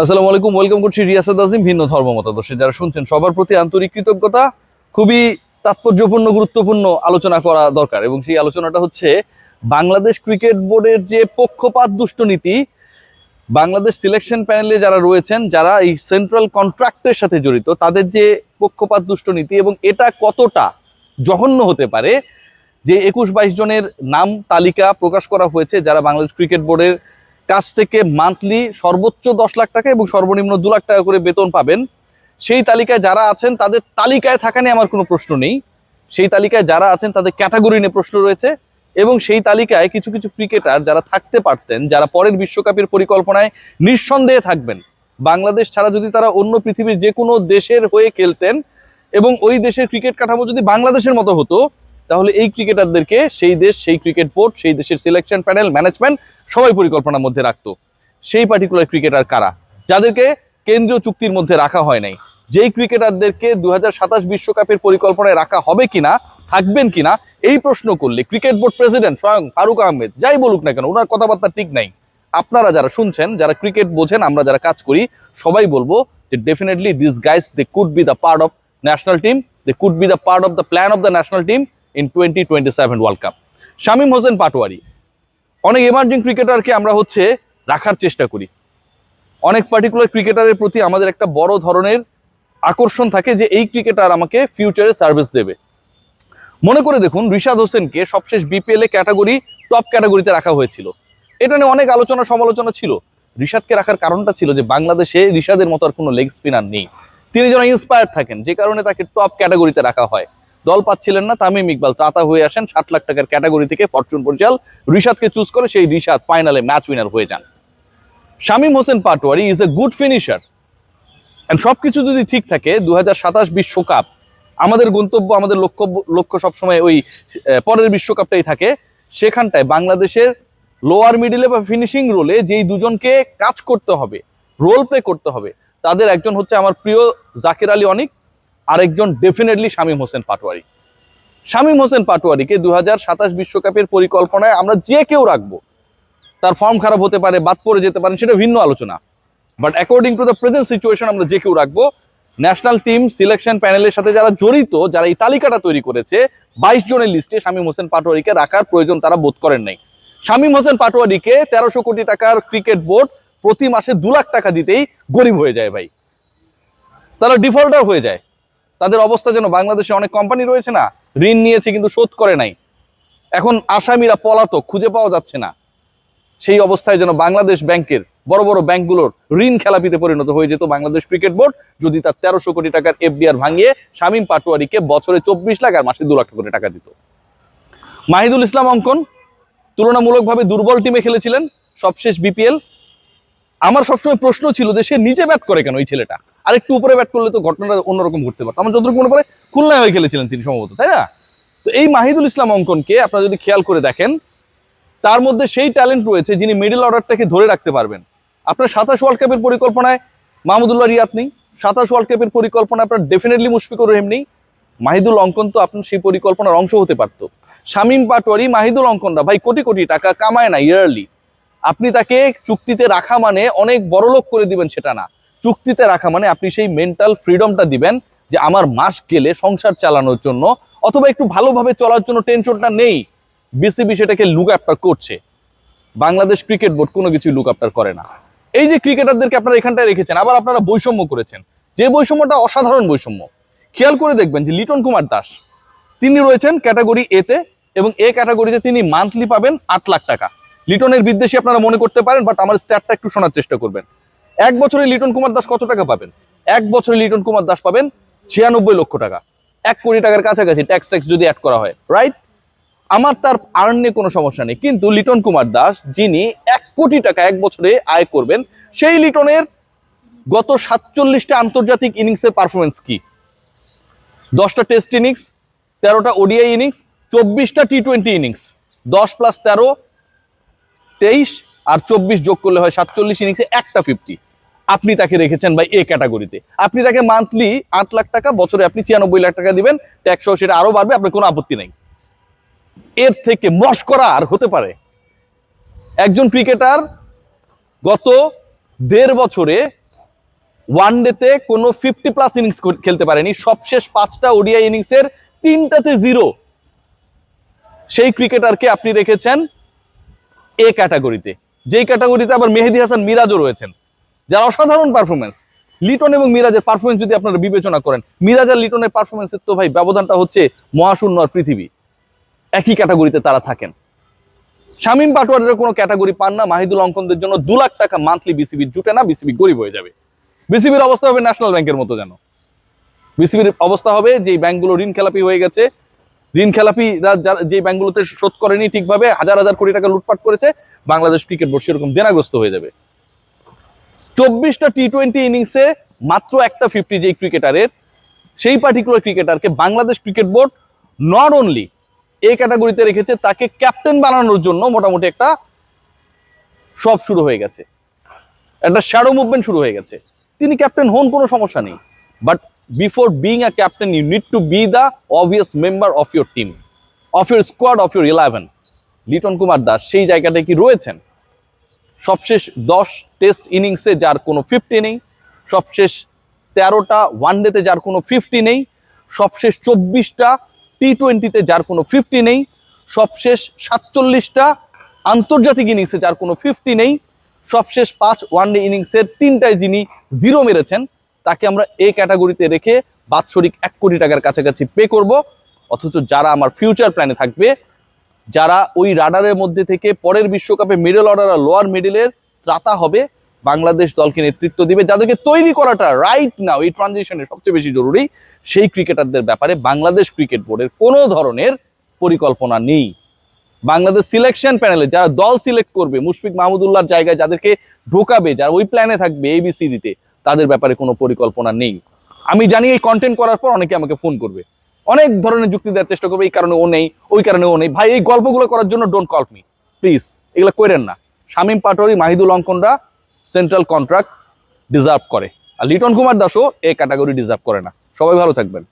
আসসালামু আলাইকুম ওয়েলকাম করছি রিয়াসাদ আজিম, ভিন্ন ধর্ম মতাদর্শে। যারা শুনছেন, সবার প্রতি আন্তরিক কৃতজ্ঞতা, খুবই তাৎপর্যপূর্ণ, গুরুত্বপূর্ণ আলোচনা করা দরকার। এবং সেই আলোচনাটা হচ্ছে বাংলাদেশ ক্রিকেট বোর্ডের যে পক্ষপাত দুষ্টনীতি বাংলাদেশ সিলেকশন প্যানেলে যারা রয়েছেন, যারা এই সেন্ট্রাল কন্ট্রাক্টের সাথে জড়িত, তাদের যে পক্ষপাত দুষ্টনীতি এবং এটা কতটা জঘন্য হতে পারে, যে একুশ বাইশ জনের নাম তালিকা প্রকাশ করা হয়েছে, যারা বাংলাদেশ ক্রিকেট বোর্ডের কাছ থেকে মান্থলি সর্বোচ্চ দশ লাখ টাকা এবং সর্বনিম্ন দু লাখ টাকা করে বেতন পাবেন। সেই তালিকায় যারা আছেন, তাদের তালিকায় থাকা নিয়ে আমার কোনো প্রশ্ন নেই। সেই তালিকায় যারা আছেন, তাদের ক্যাটাগরি নিয়ে প্রশ্ন রয়েছে এবং সেই তালিকায় কিছু কিছু ক্রিকেটার যারা থাকতে পারতেন, যারা পরের বিশ্বকাপের পরিকল্পনায় নিঃসন্দেহে থাকবেন। বাংলাদেশ ছাড়া যদি তারা অন্য পৃথিবীর যে কোনো দেশের হয়ে খেলতেন এবং ওই দেশের ক্রিকেট কাঠামো যদি বাংলাদেশের মতো হতো তাহলে এই ক্রিকেটারদেরকে সেই দেশ, সেই ক্রিকেট বোর্ড, সেই দেশের সিলেকশন প্যানেল ম্যানেজমেন্ট সবাই পরিকল্পনার মধ্যে রাখতো। সেই পার্টিকুলার ক্রিকেটার কারা? যাদেরকে কেন্দ্রীয় চুক্তির মধ্যে রাখা হয় নাই। যেই ক্রিকেটারদেরকে দু বিশ্বকাপের পরিকল্পনায় রাখা হবে কিনা, থাকবেন কিনা, এই প্রশ্ন করলে ক্রিকেট বোর্ড প্রেসিডেন্ট স্বয়ং ফারুক আহমেদ, যাই বলুক না কেন, ওনার কথাবার্তা ঠিক নাই। আপনারা যারা শুনছেন, যারা ক্রিকেট বোঝেন, আমরা যারা কাজ করি, সবাই বলব যে definitely this guys they could be the part of national team they could be the part of the plan of the national team in twenty twenty seven world cup Shamim Hossain Patwari, অনেক emerging ক্রিকেটারকে আমরা হচ্ছে রাখার চেষ্টা করি। অনেক particular ক্রিকেটারের প্রতি আমাদের একটা বড় ধরনের আকর্ষণ থাকে যে এই ক্রিকেটার আমাকে ফিউচারে সার্ভিস দেবে। মনে করে দেখুন, রিশাদ হোসেনকে সবশেষ বিপিএল এ ক্যাটাগরি টপ ক্যাটাগরিতে রাখা হয়েছিল। এটা নিয়ে অনেক আলোচনা সমালোচনা ছিল। রিশাদকে রাখার কারণটা ছিল যে বাংলাদেশে রিশাদের মতো আর কোনো লেগ স্পিনার নেই। তিনি যেন ইন্সপায়ার থাকেন, যে কারণে তাকে টপ ক্যাটাগরিতে রাখা হয়। দল পাচ্ছিলেন না, তামিম ইকবাল। ত্রাতা হয়ে আসেন ষাট লাখ টাকার ক্যাটাগরি থেকে ফরচুন পরিচাল রিশাদকে চুজ করে সেই রিশাদ ফাইনালে ম্যাচ উইনার হয়ে যান। Shamim Hossain Patwari is a good finisher and সব কিছু যদি ঠিক থাকে দু হাজার বিশ্বকাপ, আমাদের গন্তব্য, আমাদের লক্ষ্য লক্ষ্য সবসময় ওই পরের বিশ্বকাপটাই থাকে। সেখানটায় বাংলাদেশের লোয়ার মিডিলে বা ফিনিশিং রোলে যেই দুজনকে কাজ করতে হবে রোল প্লে করতে হবে, তাদের একজন হচ্ছে আমার প্রিয় জাকির আলী অনিক আরেকজন ডেফিনেটলি শামীম হোসেন পাটোয়ারি। শামীম হোসেন পাটোয়ারিকে দু বিশ্বকাপের পরিকল্পনায় আমরা যে কেউ রাখব, তার ফর্ম খারাপ হতে পারে, বাদ পড়ে যেতে পারেন সেটা ভিন্ন আলোচনা। But according to the present situation আমরা যে কেউ রাখব ন্যাশনাল টিম সিলেকশন প্যানেলের সাথে যারা জড়িত, যারা এই তালিকাটা তৈরি করেছে, বাইশ জনের লিস্টে শামীম হোসেন পাটোয়ারিকে রাখার প্রয়োজন তারা বোধ করেন নাই। শামীম হোসেন পাটোয়ারিকে তেরোশো কোটি টাকার ক্রিকেট বোর্ড প্রতি মাসে দু লাখ টাকা দিতেই গরিব হয়ে যায় ভাই। তারা ডিফল্টার হয়ে যায়। তাদের অবস্থা যেন বাংলাদেশে অনেক কোম্পানি রয়েছে না, ঋণ নিয়েছে কিন্তু শোধ করে নাই। এখন আসামিরা পলাতক, খুঁজে পাওয়া যাচ্ছে না। সেই অবস্থায় যেন বাংলাদেশ ব্যাংকের বড় বড় ব্যাংকগুলোর ঋণ খেলাপিতে পরিণত হয়ে যেত বাংলাদেশ ক্রিকেট বোর্ড, যদি তার তেরোশো কোটি টাকার এফডিআর ভাঙিয়ে শামীম পাটোয়ারিকে বছরে চব্বিশ লাখ আর মাসে দু লাখ কোটি টাকা দিত। মাহিদুল ইসলাম অঙ্কন, তুলনামূলকভাবে দুর্বল টিমে খেলেছিলেন, সবশেষ বিপিএল আমার সবসময় প্রশ্ন ছিল যে সে নিচে ব্যাট করে কেন এই ছেলেটা? আর একটু উপরে ব্যাট করলে তো ঘটনাটা অন্যরকম ঘটতে পারতো। আমার যতটুকু মনে পড়ে, খুলনায় হয়ে খেলেছিলেন তিনি সম্ভবত, তাই না? তো এই মাহিদুল ইসলাম অঙ্কনকে আপনারা যদি খেয়াল করে দেখেন, তার মধ্যে সেই ট্যালেন্ট রয়েছে যিনি মিডল অর্ডারটাকে ধরে রাখতে পারবেন। আপনার সাতাশ ওয়ার্ল্ড কাপের পরিকল্পনায় মাহমুদুল্লাহ রিয়াত নেই। সাতাশ ওয়ার্ল্ড কাপের পরিকল্পনা আপনার ডেফিনেটলি মুশফিকুর রহিম নেই। মাহিদুল অঙ্কন তো আপনার সেই পরিকল্পনার অংশ হতে পারতো। শামীম পাটোয়ারি, মাহিদুল অঙ্কনরা ভাই, কোটি কোটি টাকা কামায় না ইয়ারলি আপনি তাকে চুক্তিতে রাখা মানে অনেক বড় লোক করে দিবেন, সেটা না। চুক্তিতে রাখা মানে আপনি সেই মেন্টাল ফ্রিডমটা দিবেন যে আমার মাস গেলে সংসার চালানোর জন্য অথবা একটু ভালোভাবে চলার জন্য টেনশনটা নেই। বিসিবি সেটাকে লুক আফটার করছে। বাংলাদেশ ক্রিকেট বোর্ড কোনো কিছুই লুক আফটার করে না। এই যে ক্রিকেটারদেরকে আপনারা এখানটায় রেখেছেন, আবার আপনারা বৈষম্য করেছেন। যে বৈষম্যটা অসাধারণ বৈষম্য। খেয়াল করে দেখবেন যে লিটন কুমার দাস, তিনি রয়েছেন ক্যাটাগরি এতে এবং এ ক্যাটাগরিতে তিনি মান্থলি পাবেন আট লাখ টাকা। লিটনের বিদ্বেষী আপনারা মনে করতে পারেন বাট আমার স্ট্যাটটা একটু শোনার চেষ্টা করবেন। এক বছরে লিটন কুমার দাস কত টাকা পাবেন? এক বছরে লিটন কুমার দাস পাবেন ছিয়ানব্বই লক্ষ টাকা। এক কোটি টাকার কাছাকাছি ট্যাক্স ট্যাক্স যদি অ্যাড করা হয় রাইট আমার তার আর্ন কোনো সমস্যা নেই। কিন্তু লিটন কুমার দাস, যিনি এক কোটি টাকা এক বছরে আয় করবেন, সেই লিটনের গত সাতচল্লিশটা আন্তর্জাতিক ইনিংসের পারফরমেন্স কি? দশটা টেস্ট ইনিংস তেরোটা ওডিআই ইনিংস চব্বিশটা টি টোয়েন্টি ইনিংস দশ প্লাস তেরো, তেইশ, আর চব্বিশ যোগ করলে হয় সাতচল্লিশ ইনিংসে একটা ফিফটি আপনি তাকে রেখেছেন ভাই এ ক্যাটাগরিতে। আপনি তাকে মান্থলি আট লাখ টাকা, বছরে আপনি ছিয়ানব্বই লাখ টাকা দিবেন ট্যাক্স সেটা আরও বাড়বে, আপনার কোনো আপত্তি নেই। এর থেকে মস্করা আর হতে পারে। একজন ক্রিকেটার গত দেড় বছরে ওয়ান ডেতে কোনো ফিফটি প্লাস ইনিংস খেলতে পারেনি। সবশেষ পাঁচটা ওডিআই ইনিংসের তিনটাতে জিরো সেই ক্রিকেটারকে আপনি রেখেছেন এ ক্যাটাগরিতে যেই ক্যাটাগরিতে আবার মেহেদি হাসান মিরাজও রয়েছেন। যার অসাধারণ পারফরমেন্স লিটন এবং মিরাজের পারফরমেন্স যদি আপনারা বিবেচনা করেন মিরাজ আর লিটনের পারফরমেন্সের তো ভাই ব্যবধানটা হচ্ছে মহাশূন্য আর পৃথিবী। একই ক্যাটাগরিতে তারা থাকেন। শামীম পাটোয়ারের কোনো ক্যাটাগরি পান না, মাহিদুল অঙ্কনদের জন্য দু লাখ টাকা মান্থলি বিসিবির জুটে না বিসিবি গরিব হয়ে যাবে। বিসিবির অবস্থা হবে ন্যাশনাল ব্যাংকের মতো যেন। বিসিবির অবস্থা হবে যে ব্যাংকগুলো ঋণ খেলাপি হয়ে গেছে, ঋণ খেলাপিরা যে ব্যাংকগুলোতে শোধ করেনি ঠিকভাবে, হাজার হাজার কোটি টাকা লুটপাট করেছে, বাংলাদেশ ক্রিকেট বোর্ড সেরকম দেনাগ্রস্ত হয়ে যাবে। চব্বিশটা টি টোয়েন্টি ইনিংসে মাত্র একটা ফিফটি যেই ক্রিকেটারের সেই particular ক্রিকেটারকে Bangladesh cricket board not only এই ক্যাটাগরিতে রেখেছে, তাকে ক্যাপ্টেন বানানোর জন্য মোটামুটি একটা সব শুরু হয়ে গেছে। একটা শ্যাডো মুভমেন্ট শুরু হয়ে গেছে। তিনি ক্যাপ্টেন হন, কোনো সমস্যা নেই। But before being a captain you need to be the obvious member of your team of your squad of your eleven Liton Kumar Das, সেই জায়গাটায় কি রয়েছেন? সবশেষ দশ টেস্ট ইনিংসে যার কোনো ফিফটি নেই, সবশেষ তেরোটা ওয়ানডেতে যার কোনো ফিফটি নেই, সবশেষ চব্বিশটা টি টোয়েন্টিতে যার কোনো ফিফটি নেই, সবশেষ সাতচল্লিশটা আন্তর্জাতিক ইনিংসে যার কোনো ফিফটি নেই, সবশেষ পাঁচ ওয়ানডে ইনিংসের তিনটায় যিনি জিরো মেরেছেন, তাকে আমরা এ ক্যাটাগরিতে রেখে বাৎসরিক এক কোটি টাকার কাছাকাছি পে করব। অথচ যারা আমার ফিউচার প্ল্যানে থাকবে যারা ওই রাডারের মধ্যে থেকে পরের বিশ্বকাপে মিডল অর্ডার আর লোয়ার মিডলের ত্রাতা হবে, বাংলাদেশ দলকে নেতৃত্ব দিবে। যাদেরকে তৈরি করাটা রাইট নাও এই ট্রানজিশনে সবচেয়ে বেশি জরুরি, সেই ক্রিকেটারদের ব্যাপারে বাংলাদেশ ক্রিকেট বোর্ডের কোনো ধরনের পরিকল্পনা নেই। বাংলাদেশ সিলেকশন প্যানেলে যারা দল সিলেক্ট করবে, মুশফিক মাহমুদুল্লাহর জায়গায় যাদেরকে ঢোকাবে, যারা ওই প্ল্যানে থাকবে এবিসিডিতে তাদের ব্যাপারে কোনো পরিকল্পনা নেই। আমি জানি এই কন্টেন্ট করার পর অনেকে আমাকে ফোন করবে। অনেক ধরনের যুক্তি দেওয়ার চেষ্টা করবে, এই কারণে ও নেই, ওই কারণে ও নেই। ভাই, এই গল্পগুলো করার জন্য ডোন্ট কল মি প্লিজ এগুলো করেন না। শামীম পাটোয়ারি, মাহিদুল অঙ্কনরা সেন্ট্রাল কন্ট্রাক্ট ডিজার্ভ করে। আর লিটন কুমার দাসও এই ক্যাটাগরি ডিজার্ভ করে না। সবাই ভালো থাকবেন।